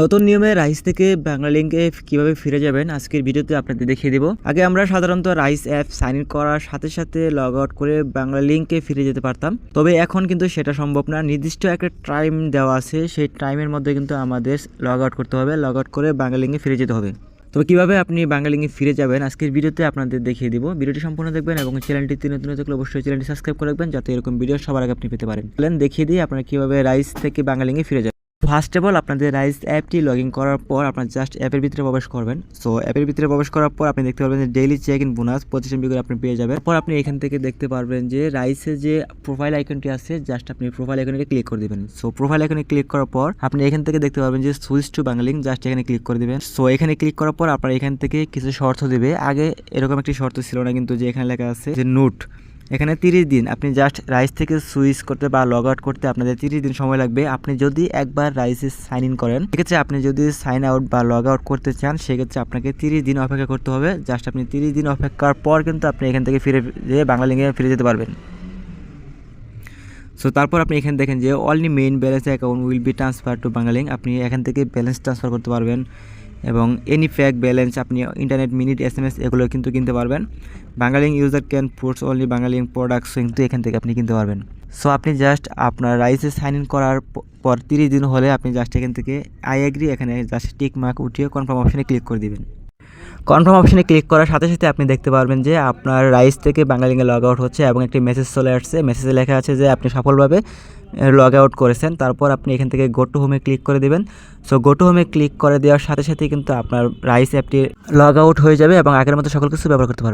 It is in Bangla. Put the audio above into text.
নতুন নিয়মে রাইস থেকে বাংলা লিঙ্কে কীভাবে ফিরে যাবেন আজকের ভিডিওতে আপনাদের দেখিয়ে দেবো। আগে আমরা সাধারণত রাইস অ্যাপ সাইন ইন করার সাথে সাথে লগ আউট করে বাংলা লিঙ্কে ফিরে যেতে পারতাম। তবে এখন কিন্তু সেটা সম্ভব না। নির্দিষ্ট একটা টাইম দেওয়া আছে, সেই টাইমের মধ্যে কিন্তু আমাদের লগ আউট করতে হবে। লগ আউট করে বাংলা লিঙ্কে ফিরে যেতে হবে। তবে কীভাবে আপনি বাঙালিঙ্গে ফিরে যাবেন আজকের ভিডিওতে আপনাদের দেখিয়ে দিব। ভিডিওটি সম্পূর্ণ দেখবেন এবং চ্যানেলটি নতুন থাকলে অবশ্যই চ্যানেলটি সাবস্ক্রাইব করে রাখবেন, যাতে এরকম ভিডিও সবার আগে আপনি পেতে পারেন। দেখিয়ে দিয়ে আপনারা কীভাবে রাইস থেকে বাঙালিঙ্গে ফিরে যাবেন। ফার্স্ট অফ অল আপনাদের রাইস অ্যাপটি লগ ইন করার পর আপনার জাস্ট অ্যাপের ভিতরে প্রবেশ করবেন। সো অ্যাপের ভিতরে প্রবেশ করার পর আপনি দেখতে পারবেন যে ডেইলি চেক ইন বোনাস পঁচিশ এমবি করে আপনি পেয়ে যাবেন। পর আপনি এখান থেকে দেখতে পারবেন যে রাইসে যে প্রোফাইল আইকনটি আছে জাস্ট আপনি প্রোফাইল আইকনে ক্লিক করে দেবেন। সো প্রোফাইল আইকনে ক্লিক করার পর আপনি এখান থেকে দেখতে পারবেন যে সুইচ টু বাংলিং জাস্ট এখানে ক্লিক করে দেবেন। সো এখানে ক্লিক করার পর আপনার এখান থেকে কিছু শর্ত দেবে। আগে এরকম একটি শর্ত ছিল না কিন্তু যে এখানে লেখা আছে যে নোট এখানে তিরিশ দিন, আপনি জাস্ট রাইস থেকে সুইচ করতে বা লগ আউট করতে আপনাদের তিরিশ দিন সময় লাগবে। আপনি যদি একবার রাইসে সাইন ইন করেন সেক্ষেত্রে আপনি যদি সাইন আউট বা লগ আউট করতে চান, সেক্ষেত্রে আপনাকে তিরিশ দিন অপেক্ষা করতে হবে। জাস্ট আপনি তিরিশ দিন অপেক্ষার পর কিন্তু আপনি এখান থেকে ফিরে যেয়ে বাংলা লিঙ্গে ফিরে যেতে পারবেন। সো তারপর আপনি এখানে দেখেন যে only main balance account will be transfer to Banglalink আপনি এখান থেকে ব্যালেন্স ট্রান্সফার করতে পারবেন। এবং এনি ফ্যাক ব্যালেন্স আপনি internet minute S M S এগুলো কিন্তু কিনতে পারবেন। Banglalink user can foods only Banglalink products কিন্তু এখান থেকে আপনি কিনতে পারবেন। সো আপনি জাস্ট আপনার রাইসে সাইন ইন করার পর তিরিশ দিন হলে আপনি জাস্ট এখান থেকে আই এগ্রি এখানে জাস্ট টিক মার্ক উঠিয়ে কনফার্ম অপশানে ক্লিক করে দিবেন। কনফার্ম অপশানে ক্লিক করার সাথে সাথে আপনি দেখতে পারবেন যে আপনার রাইস থেকে বাঙালিঙ্গে লগ আউট হচ্ছে এবং একটি মেসেজ চলে আসছে। মেসেজে লেখা আছে যে আপনি সফলভাবে লগ আউট করেছেন, তারপর আপনি এখান থেকে গো টু হোমে ক্লিক করে দেবেন। সো গো টু হোমে ক্লিক করে দেওয়ার সাথে সাথে কিন্তু আপনার রাইস অ্যাপটি লগ আউট হয়ে যাবে এবং আগের মতো সকল কিছু ব্যবহার করতে পারবেন।